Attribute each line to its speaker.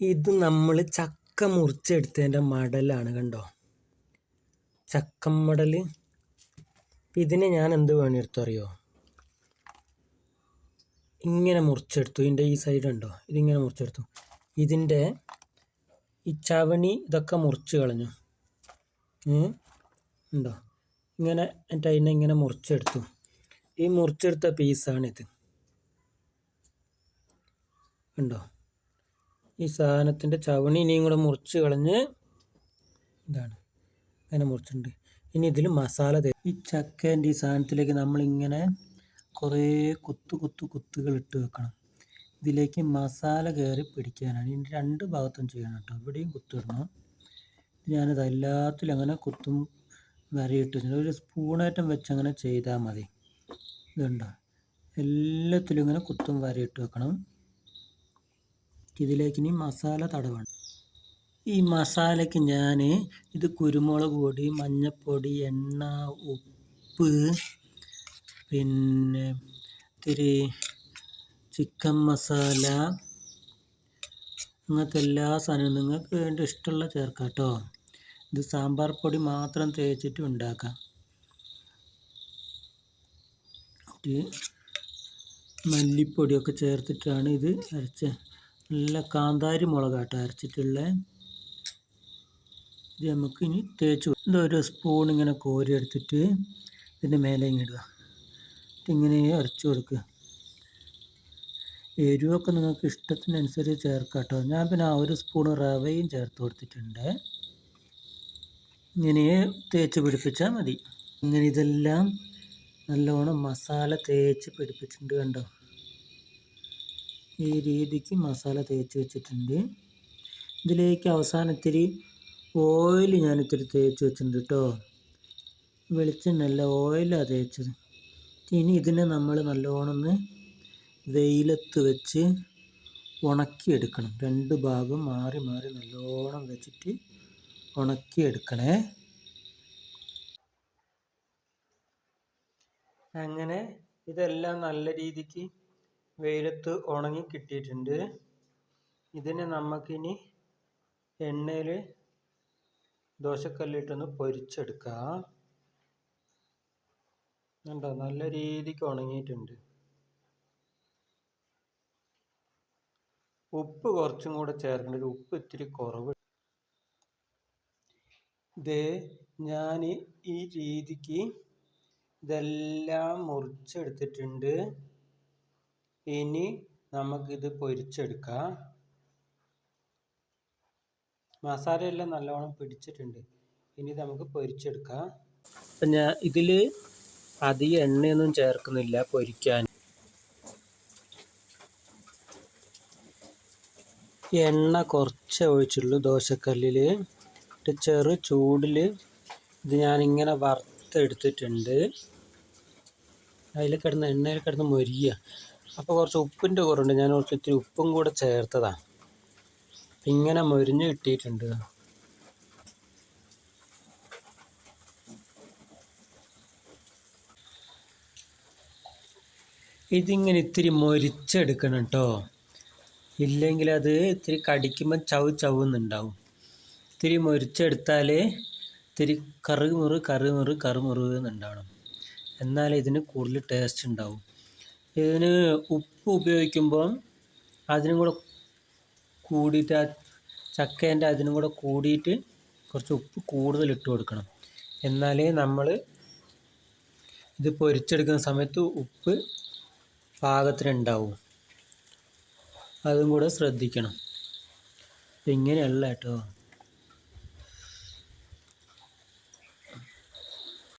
Speaker 1: ഇത് നമ്മൾ ചക്ക മുറിച്ചെടുത്തതിന്റെ മടലാണ് കണ്ടോ? ചക്ക മടൽ ഇതിനെ ഞാൻ എന്ത് വേണമെടുത്തു അറിയോ? ഇങ്ങനെ മുറിച്ചെടുത്തു. ഇതിന്റെ ഈ സൈഡ് ഉണ്ടോ ഇതിങ്ങനെ മുറിച്ചെടുത്തു. ഇതിന്റെ ഈ ചവണി ഇതൊക്കെ മുറിച്ച് കളഞ്ഞു. ഉണ്ടോ ഇങ്ങനെ എന്നിട്ട് അതിനെ ഇങ്ങനെ മുറിച്ചെടുത്തു. ഈ മുറിച്ചെടുത്ത പീസാണിത് ഉണ്ടോ ഈ സാധനത്തിന്റെ ചവണി ഇനിയും കൂടെ മുറിച്ച് കളഞ്ഞ് ഇതാണ്. അങ്ങനെ മുറിച്ചിട്ടുണ്ട്. ഇനി ഇതിൽ മസാല തരും ഈ ചക്കേന്റെ ഈ സാധനത്തിലേക്ക് നമ്മളിങ്ങനെ കുറേ കുത്തു കുത്തു കുത്തുകൾ ഇട്ട് വെക്കണം. ഇതിലേക്ക് മസാല കയറി പിടിക്കാനാണ്. ഇതിന്റെ രണ്ട് ഭാഗത്തും ചെയ്യണം കേട്ടോ. ഇവിടെയും കുത്തിടണം ഞാനത് എല്ലാത്തിലും അങ്ങനെ കുത്തും വരയിട്ട് ഒരു സ്പൂണേറ്റം വെച്ച് അങ്ങനെ ചെയ്താൽ മതി. ഇതുണ്ടോ? എല്ലാത്തിലും ഇങ്ങനെ കുത്തും വരയിട്ട് വെക്കണം. ഇതിലേക്ക് ഇനി മസാല തടവണം. ഈ മസാലയ്ക്ക് ഞാൻ ഇത് കുരുമുളക് പൊടി മഞ്ഞൾപ്പൊടി എണ്ണ ഉപ്പ് പിന്നെ ഇത്തിരി ചിക്കൻ മസാല അങ്ങനത്തെ എല്ലാ സാധനവും നിങ്ങൾക്ക് വേണ്ട ഇഷ്ടമുള്ള ചേർക്കാം കേട്ടോ. ഇത് സാമ്പാർ പൊടി മാത്രം തേച്ചിട്ട് ഉണ്ടാക്കാം. മല്ലിപ്പൊടിയൊക്കെ ചേർത്തിട്ടാണ് ഇത് അരച്ച്. നല്ല കാന്താരി മുളകാട്ടോ അരച്ചിട്ടുള്ള. ഇത് നമുക്ക് ഇനി തേച്ച് ഒരു സ്പൂൺ ഇങ്ങനെ കോരി എടുത്തിട്ട് ഇതിന്റെ മേലെ ഇടുക. ഇങ്ങനെ അരച്ച് കൊടുക്കുക. എരിവൊക്കെ നിങ്ങൾക്ക് ഇഷ്ടത്തിനനുസരിച്ച് ചേർക്കാം കേട്ടോ ഞാൻ പിന്നെ ആ ഒരു സ്പൂൺ റവയും ചേർത്ത് കൊടുത്തിട്ടുണ്ട്. ഇങ്ങനെ തേച്ച് പിടിപ്പിച്ചാൽ മതി. ഇങ്ങനെ ഇതെല്ലാം നല്ലോണം മസാല തേച്ച് പിടിപ്പിച്ചിട്ടുണ്ട് കണ്ടോ? ഈ രീതിക്ക് മസാല തേച്ച് വെച്ചിട്ടുണ്ട്. ഇതിലേക്ക് അവസാനത്തിരി ഓയിൽ ഞാൻ ഇത്തിരി തേച്ച് വെച്ചിട്ടുണ്ട് കേട്ടോ വെളിച്ചെണ്ണല്ല ഓയിലാണ് തേച്ചത്. ഇനി ഇതിനെ നമ്മൾ നല്ലോണമെന്ന് വെയിലത്ത് വെച്ച് ഉണക്കിയെടുക്കണം. രണ്ട് ഭാഗം മാറി മാറി നല്ലോണം വെച്ചിട്ട് ഉണക്കിയെടുക്കണേ. അങ്ങനെ ഇതെല്ലാം നല്ല രീതിക്ക് വെയിലത്ത് ഉണങ്ങി കിട്ടിയിട്ടുണ്ട്. ഇതിനെ നമുക്കിനി എണ്ണയിൽ ദോശക്കല്ലിട്ടൊന്ന് പൊരിച്ചെടുക്കാം. കണ്ടോ? നല്ല രീതിക്ക് ഉണങ്ങിയിട്ടുണ്ട്. ഉപ്പ് കുറച്ചും കൂടെ ചേർക്കേണ്ടത് ഉപ്പ് ഇത്തിരി കുറവ്. ഇത് ഞാൻ ഈ രീതിക്ക് ഇതെല്ലാം മുറിച്ചെടുത്തിട്ടുണ്ട്. ഇനി നമുക്കിത് പൊരിച്ചെടുക്കാം. മസാലയെല്ലാം നല്ലോണം പിടിച്ചിട്ടുണ്ട്. ഇനി നമുക്ക് പൊരിച്ചെടുക്കാം. അപ്പം ഞാൻ ഇതിൽ അധികം എണ്ണയൊന്നും ചേർക്കുന്നില്ല പൊരിക്കാൻ. എണ്ണ കുറച്ച് ഒഴിച്ചുള്ളൂ ദോശക്കല്ലിൽ ചെറു ചൂടിൽ ഇത് ഞാനിങ്ങനെ വറുത്തെടുത്തിട്ടുണ്ട്. അതിൽ കിടന്ന് എണ്ണയിൽ കിടന്ന് മൊരിയുക അപ്പോൾ കുറച്ച് ഉപ്പിന്റെ കുറവുണ്ട്. ഞാൻ കുറച്ച് ഇത്തിരി ഉപ്പും കൂടെ ചേർത്തതാണ് ഇങ്ങനെ മൊരിഞ്ഞ് കിട്ടിയിട്ടുണ്ട് ഇതിങ്ങനെ ഇത്തിരി മൊരിച്ചെടുക്കണം കേട്ടോ ഇല്ലെങ്കിൽ അത് ഇത്തിരി കടിക്കുമ്പോൾ ചവ് ചവുന്നുണ്ടാവും ഇത്തിരി മൊരിച്ചെടുത്താൽ ഇത്തിരി കറുമുറ് കറുമുറ് കറുമുറ് എന്നുണ്ടാവണം. എന്നാലേ ഇതിന് കൂടുതൽ ടേസ്റ്റ് ഉണ്ടാവും. ഇതിന് ഉപ്പ് ഉപയോഗിക്കുമ്പോൾ അതിനും കൂടെ കൂടിയിട്ട് ചക്കേന്റെ അതിനും കൂടെ കൂടിയിട്ട് കുറച്ച് ഉപ്പ് കൂടുതൽ ഇട്ട് കൊടുക്കണം. എന്നാലേ നമ്മൾ ഇത് പൊരിച്ചെടുക്കുന്ന സമയത്ത് ഉപ്പ് പാകത്തിനുണ്ടാവും. അതും കൂടെ ശ്രദ്ധിക്കണം. ഇങ്ങനെയല്ല കേട്ടോ.